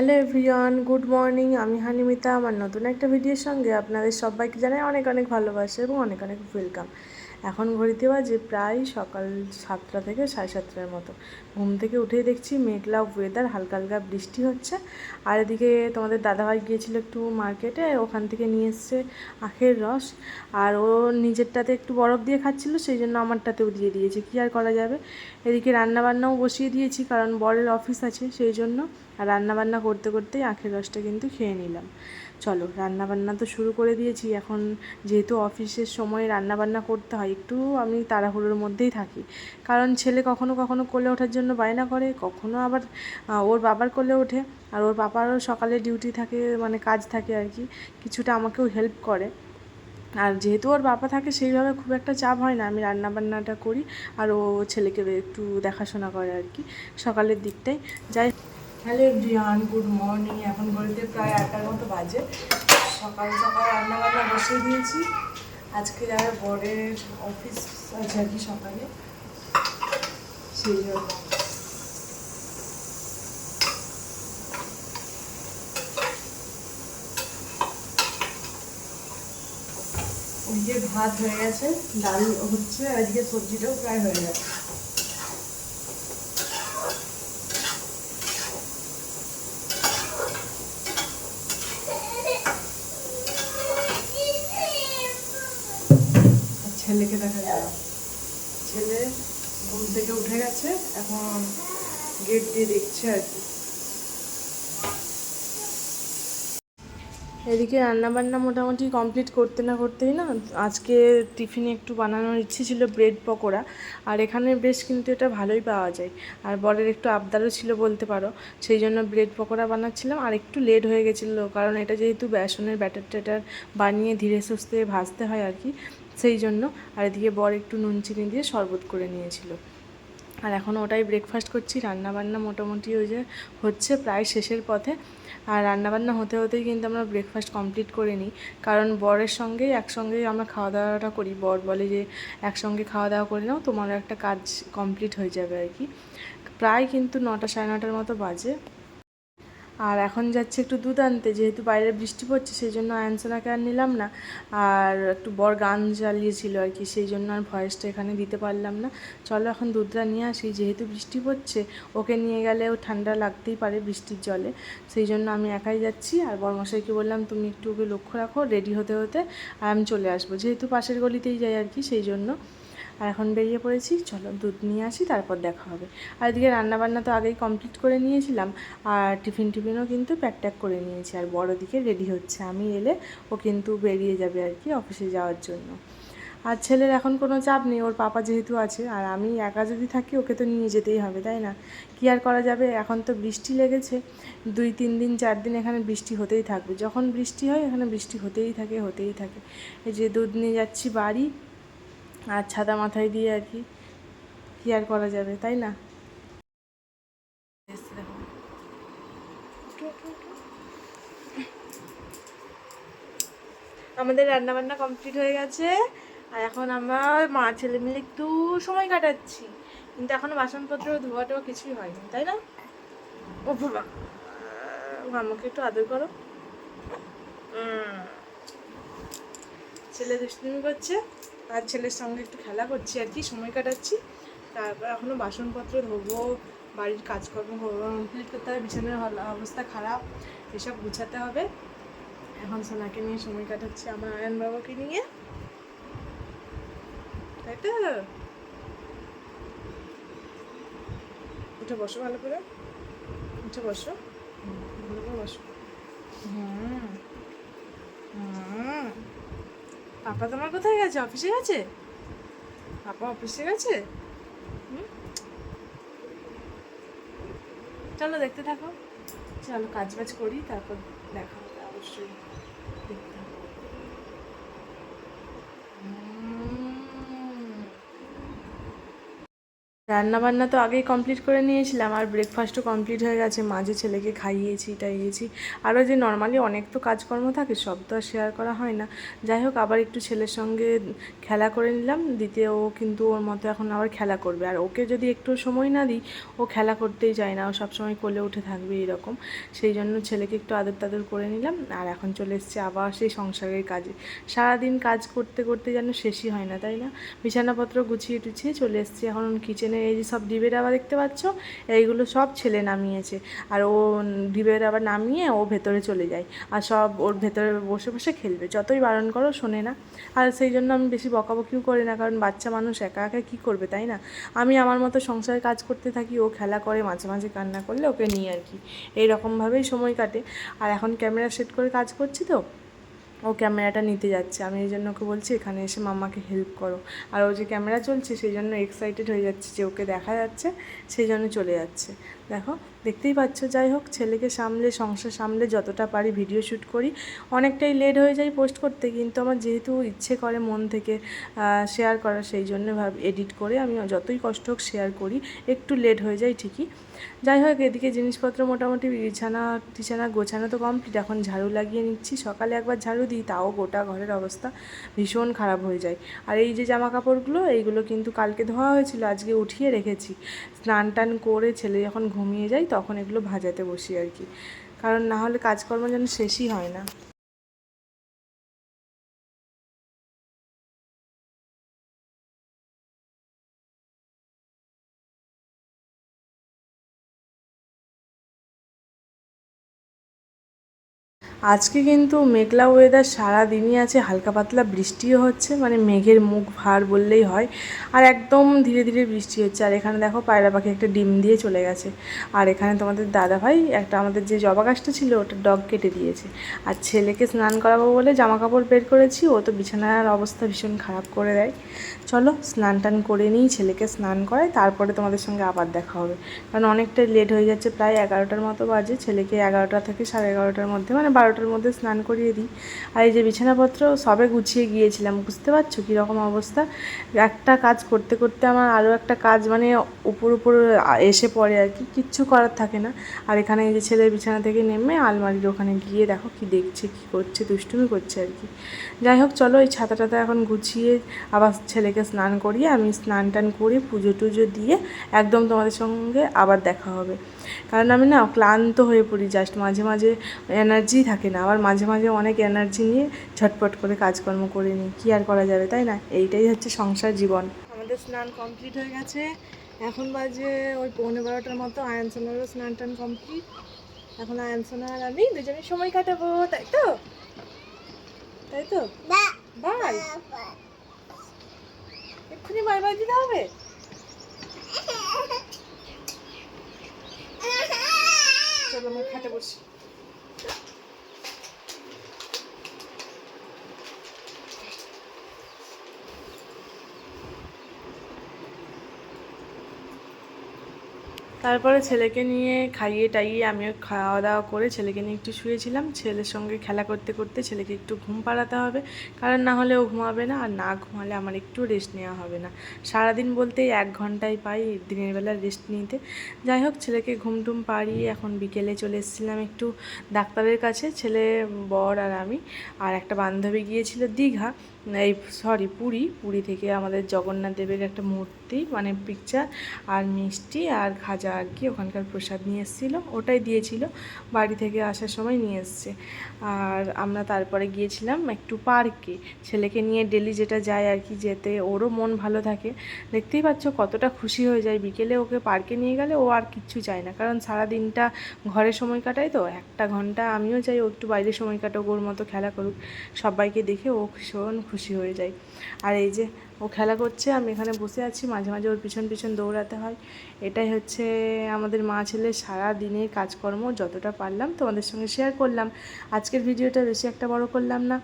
Hello everyone, good morning. আমি হানিমিতা। আমার নতুন একটা ভিডিওর সঙ্গে আপনাদের সবাইকে জানাই অনেক অনেক ভালোবাসা এবং অনেক অনেক ওয়েলকাম। এখন ঘড়িতে বাজে প্রায় সকাল সাতটা থেকে সাড়ে সাতটার মতো। ঘুম থেকে উঠেই দেখছি মেঘলা ওয়েদার হালকা হালকা বৃষ্টি হচ্ছে। আর এদিকে তোমাদের দাদাভাই গিয়েছিল একটু মার্কেটে ওখান থেকে নিয়ে এসছে আখের রস। আর ও নিজেরটাতে একটু বরফ দিয়ে খাচ্ছিল, সেই জন্য আমারটাতেও দিয়ে দিয়েছে। কী আর করা যাবে? এদিকে রান্নাবান্নাও বসিয়ে দিয়েছি, কারণ বরের অফিস আছে, সেই জন্য। আর রান্নাবান্না করতে করতেই আখের রসটা কিন্তু খেয়ে নিলাম। চলো, রান্নাবান্না তো শুরু করে দিয়েছি। এখন যেহেতু অফিসের সময় রান্নাবান্না করতে হয়, একটু আমি তাড়াহুড়োর মধ্যেই থাকি। কারণ ছেলে কখনো কখনো কোলে ওঠার জন্য বায়না করে, কখনো আবার ওর বাবার কোলে ওঠে। আর ওর বাবারও সকালে ডিউটি থাকে মানে কাজ থাকে আর কি, কিছুটা আমাকেও হেল্প করে। আর যেহেতু ওর বাবা থাকে, সেইভাবে খুব একটা চাপ হয় না, আমি রান্নাবান্নাটা করি। আর ও ছেলেকে একটু দেখাশোনা করে আর কি, সকালের দিকটাই। যাই হ্যালো এভরিওয়ান, গুড মর্নিং। এখন ঘড়িতে প্রায় আটটার মতো বাজে। সকাল সকাল রান্না বান্না বসিয়ে দিয়েছি। আজকে যারা বরের অফিস আছে আর কি সকালে, সেই জন্য। ওইদিকে ভাত হয়ে গেছে, ডাল হচ্ছে আজকে সবজিটাও প্রায় হয়ে গেছে। ছেলেকে দেখা যায়। ছেলে ঘুম থেকে উঠে গেছে এখন গেট দিয়ে দেখছে আর কি। এদিকে রান্নাবান্না মোটামুটি কমপ্লিট করতে না করতেই না আজকে টিফিনে একটু বানানোর ইচ্ছে ছিল ব্রেড পকোড়া আর এখানে বেশ কিন্তু এটা ভালোই পাওয়া যায়। আর বরের একটু আবদারও ছিল বলতে পারো সেই জন্য ব্রেড পকোড়া বানাচ্ছিলাম আর একটু লেট হয়ে গেছিল কারণ এটা যেহেতু বেসনের ব্যাটার ট্যাটার বানিয়ে ধীরে সুস্থে ভাজতে হয় আর কি সেই জন্য। আর এদিকে বর একটু নুন চিনি দিয়ে শরবত করে নিয়েছিল। আর এখন ওটাই ব্রেকফাস্ট করছি। রান্নাবান্না মোটামুটি ওই যে হচ্ছে প্রায় শেষের পথে। আর রান্নাবান্না হতে হতেই কিন্তু আমরা ব্রেকফাস্ট কমপ্লিট করে নিই। কারণ বরের সঙ্গেই একসঙ্গেই আমরা খাওয়া দাওয়াটা করি। বর বলে যে একসঙ্গে খাওয়া দাওয়া করে নাও, তোমারও একটা কাজ কমপ্লিট হয়ে যাবে আর কি। প্রায় কিন্তু নটা সাড়ে নটার মতো বাজে। আর এখন যাচ্ছে একটু দুধ আনতে, যেহেতু বাইরে বৃষ্টি পড়ছে সেই জন্য আয়ানসোনাকে আর নিলাম না। আর একটু বর গান চালিয়েছিল আর কি সেই জন্য আর ভয়েসটা এখানে দিতে পারলাম না। চলো এখন দুধটা নিয়ে আসি, যেহেতু বৃষ্টি পড়ছে, ওকে নিয়ে গেলে ও ঠান্ডা লাগতেই পারে বৃষ্টির জলে। সেই জন্য আমি একাই যাচ্ছি, আর বরমশাইকে বললাম, তুমি একটু ওকে লক্ষ্য রাখো রেডি হতে হতে, আর আমি চলে আসব। যেহেতু পাশের গলিতেই যাই আর কি সেই জন্য আর এখন বেরিয়ে পড়েছি। চলো দুধ নিয়ে আসি, তারপর দেখা হবে। আর এদিকে রান্নাবান্না তো আগেই কমপ্লিট করে নিয়েছিলাম। আর টিফিন টিফিনও কিন্তু প্যাক ট্যাক করে নিয়েছি। আর বড় দিকে রেডি হচ্ছে আমি এলে, ও কিন্তু বেরিয়ে যাবে আর কি অফিসে যাওয়ার জন্য। আর ছেলের এখন কোনো চাপ নেই, ওর পাপা যেহেতু আছে, আর আমি একা যদি থাকি, ওকে তো নিয়ে যেতেই হবে, তাই না? কী আর করা যাবে? এখন তো বৃষ্টি লেগেছে। দুই, তিন দিন, চার দিন এখানে বৃষ্টি হতেই থাকবে। যখন বৃষ্টি হয়, এখানে বৃষ্টি হতেই থাকে হতেই থাকে। এই যে দুধ নিয়ে যাচ্ছি বাড়ি আর ছাতা মাথায় দিয়ে আর কি, কী আর করা যাবে, তাই না। আমাদের রান্না বান্না কমপ্লিট হয়ে গেছে, আর এখন আমরা মা ছেলে মিলে একটু সময় কাটাচ্ছি কিন্তু এখনও বাসনপত্র ধোয়া টোয়া কিছুই হয়নি, তাই না ও বাবা আমাকে একটু আদর করো। ছেলে দুষ্টুমি করছে আর ছেলের সঙ্গে একটু খেলা করছি আর কি, সময় কাটাচ্ছি। তারপর এখনও বাসনপত্র ধোবো, বাড়ির কাজকর্ম কমপ্লিট করতে হবে, বিছানার অবস্থা খারাপ, এসব গুছাতে হবে। এখন সোনাকে নিয়ে সময় কাটাচ্ছি, আমার আয়ন বাবাকে নিয়ে। তাই তো? উঠে বসো ভালো করে। উঠে বসো হুম, ভালো করে বসো হুম হুম পাপা তোমার কোথায় গেছে? অফিসে গেছে? পাপা অফিসে গেছে? চলো দেখতে থাকো। চলো কাজ বাজ করি, তারপর দেখা হবে অবশ্যই দেখতে থাকো। উম। রান্না বান্না তো আগেই কমপ্লিট করে নিয়েছিলাম, আর ব্রেকফাস্টও কমপ্লিট হয়ে গেছে। মাঝে ছেলেকে খাইয়েছি, টাইয়েছি। আরও যে নর্মালি অনেক তো কাজকর্ম থাকে, সব তো আর শেয়ার করা হয় না। যাই হোক, আবার একটু ছেলের সঙ্গে খেলা করে নিলাম। দিতে ও কিন্তু ওর মতো এখন আবার খেলা করবে। আর ওকে যদি একটু সময় না দিই, ও খেলা করতেই চায় না। ও সবসময় কোলে উঠে থাকবে এরকম। সেই জন্য ছেলেকে একটু আদর তাদর করে নিলাম। আর এখন চলে এসছে আবার সেই সংসারের কাজে। সারাদিন কাজ করতে করতে যেন শেষই হয় না, তাই না? বিছানাপত্র গুছিয়ে টুছিয়ে চলে এসছি। এখন কিচেনে এই যে সব ডিবের আবার দেখতে পাচ্ছ? এইগুলো সব ছেলে নামিয়েছে। আর ও ডিবের আবার নামিয়ে ও ভেতরে চলে যায়। আর সব ওর ভেতরে বসে বসে খেলবে। যতই বারণ করো, শোনে না। আর সেই জন্য আমি বেশি বকাবকিও করি না। কারণ বাচ্চা মানুষ একা একা কী করবে, তাই না? আমি আমার মতো সংসারে কাজ করতে থাকি, ও খেলা করে, মাঝে মাঝে কান্না করলে ওকে নিয়ে আর কি। এইরকমভাবেই সময় কাটে। আর এখন ক্যামেরা সেট করে কাজ করছি তো? ও ক্যামেরাটা নিতে যাচ্ছে। আমি এই জন্য ওকে বলছি, এখানে এসে মামাকে হেল্প করো। আর ও যে ক্যামেরা চলছে, সেই জন্য এক্সাইটেড হয়ে যাচ্ছে যে ওকে দেখা যাচ্ছে, সেই জন্য চলে যাচ্ছে। দেখো দেখতেই পাচ্ছ, যাই হোক, ছেলেকে সামলে, সংসার সামলে যতটা পারি ভিডিও শ্যুট করি। অনেকটাই লেট হয়ে যায় পোস্ট করতে, কিন্তু আমার যেহেতু ইচ্ছে করে মন থেকে শেয়ার করা, সেই জন্য ভাব এডিট করে আমি যতই কষ্ট হোক শেয়ার করি, একটু লেট হয়ে যায় ঠিকই। যাই হোক, এদিকে জিনিসপত্র মোটামুটি বিছানা, টিছানা গোছানো তো কমপ্লিট এখন ঝাড়ু লাগিয়ে নিচ্ছি। সকালে একবার ঝাড়ু দিই, তাও গোটা ঘরের অবস্থা ভীষণ খারাপ হয়ে যায়। আর এই যে জামা কাপড়গুলো এইগুলো কিন্তু কালকে ধোয়া হয়েছিল, আজকে উঠিয়ে রেখেছি। স্নান টান করে ছেলে যখন ঘুমিয়ে যায় তখন এগুলো ভাজাতে বসি আর কি। কারণ না হলে কাজকর্ম যেন শেষই হয় না। আজকে কিন্তু মেঘলা ওয়েদার সারা দিনই আছে, হালকা পাতলা বৃষ্টিও হচ্ছে মানে মেঘের মুখ ভার বললেই হয়। আর একদম ধীরে ধীরে বৃষ্টি হচ্ছে। আর এখানে দেখো পায়রা পাখি একটা ডিম দিয়ে চলে গেছে। আর এখানে তোমাদের দাদা ভাই একটা আমাদের যে জবা গাছটা ছিল, ওটা ডগ কেটে দিয়েছে। আর ছেলেকে স্নান করাবো বলে জামা কাপড় বের করেছি, ও তো বিছানার অবস্থা ভীষণ খারাপ করে দেয়। চলো স্নান টান করে নিই, ছেলেকে স্নান করে তারপরে তোমাদের সঙ্গে আবার দেখা হবে। কারণ অনেকটাই লেট হয়ে যাচ্ছে, প্রায় এগারোটার মতো বাজে। ছেলেকে এগারোটা থেকে সাড়ে এগারোটার মধ্যে মানে বারোটার মধ্যে স্নান করিয়ে দিই। আর এই যে বিছানাপত্র সবে গুছিয়ে গিয়েছিলাম, বুঝতে পারছ কীরকম অবস্থা? একটা কাজ করতে করতে আমার আরও একটা কাজ মানে উপর উপর এসে পড়ে আর কি, কিচ্ছু করার থাকে না। আর এখানে এই যে ছেলে বিছানা থেকে নেমে আলমারির ওখানে গিয়ে দেখো কি দেখছে, কি করছে, দুষ্টুমি করছে আর কি। যাই হোক, চলো এই ছাতা টাতা এখন গুছিয়ে আবার ছেলেকে স্নান করিয়ে আমি স্নান টান করে পুজো টুজো দিয়ে একদম তোমাদের সঙ্গে আবার দেখা হবে। কারণ আমি না ক্লান্ত হয়ে পড়ি জাস্ট মাঝে মাঝে এনার্জি থাকে। না। আবার মাঝে মাঝে অনেক এনার্জি নিয়ে ঝটপট করে কাজকর্ম করে নিই। কী আর করা যাবে তাই না? এইটাই হচ্ছে সংসার জীবন। আমাদের স্নান কমপ্লিট হয়ে গেছে। এখন বাজে ওই পৌনে বারোটার মতো। আয়ন সোনারও স্নান টান কমপ্লিট এখন আয়ন আর আমি দুজনে সময় কাটাবো তাই তো? তাই তো? বাই। এক্ষুনি বাই বাই দিতে হবে? চলো আমি খাটে বসি। তারপরে ছেলেকে নিয়ে খাইয়ে টাইয়ে আমিও খাওয়া দাওয়া করে ছেলেকে নিয়ে একটু শুয়েছিলাম। ছেলের সঙ্গে খেলা করতে করতে ছেলেকে একটু ঘুম পাড়াতে হবে। কারণ না হলে ও ঘুমাবে না আর না ঘুমালে আমার একটু রেস্ট নেওয়া হবে না। সারাদিন বলতেই এক ঘন্টায় পাই দিনের বেলা রেস্ট নিতে। যাই হোক, ছেলেকে ঘুম টুম পাড়িয়ে এখন বিকেলে চলে এসেছিলাম একটু ডাক্তারের কাছে। ছেলে বর আর আমি আর একটা বান্ধবী গিয়েছিল দীঘা। এই সরি, পুরী পুরী থেকে আমাদের জগন্নাথ দেবের একটা মূর্তি মানে পিকচার আর মিষ্টি, আর খাজা আর কি ওখানকার প্রসাদ নিয়ে এসেছিল, ওটাই দিয়েছিল, বাড়ি থেকে আসার সময় নিয়ে এসছে। আর আমরা তারপরে গিয়েছিলাম একটু পার্কে, ছেলেকে নিয়ে ডেলি যেটা যায় আর কি যেতে, ওরও মন ভালো থাকে। দেখতেই পাচ্ছ কতটা খুশি হয়ে যায়, বিকেলে ওকে পার্কে নিয়ে গেলে ও আর কিচ্ছু চায় না, কারণ সারা দিনটা ঘরে সময় কাটায় তো, একটা ঘণ্টা আমিও চাই ও একটু বাইরে সময় কাটাক, ওর মতো খেলা করুক, সবাইকে দেখে ও ভীষণ খুশি হয়ে যায় আর এই যে ও খেলা করছে, আমি এখানে বসে আছি, মাঝে মাঝে ওর পিছন পিছন দৌড়াতে হয়। এটাই হচ্ছে আমাদের মা ছেলে সারা দিনের কাজকর্ম, যতটা পারলাম তোমাদের সঙ্গে শেয়ার করলাম। আজকের ভিডিওটা বেশি একটা বড় করলাম না।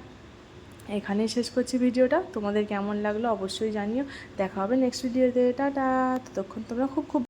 এখানেই শেষ করছি ভিডিওটা। তোমাদের কেমন লাগল অবশ্যই জানিও। দেখা হবে নেক্সট ভিডিওতে টাটা। ততক্ষণ তোমরা খুব খুব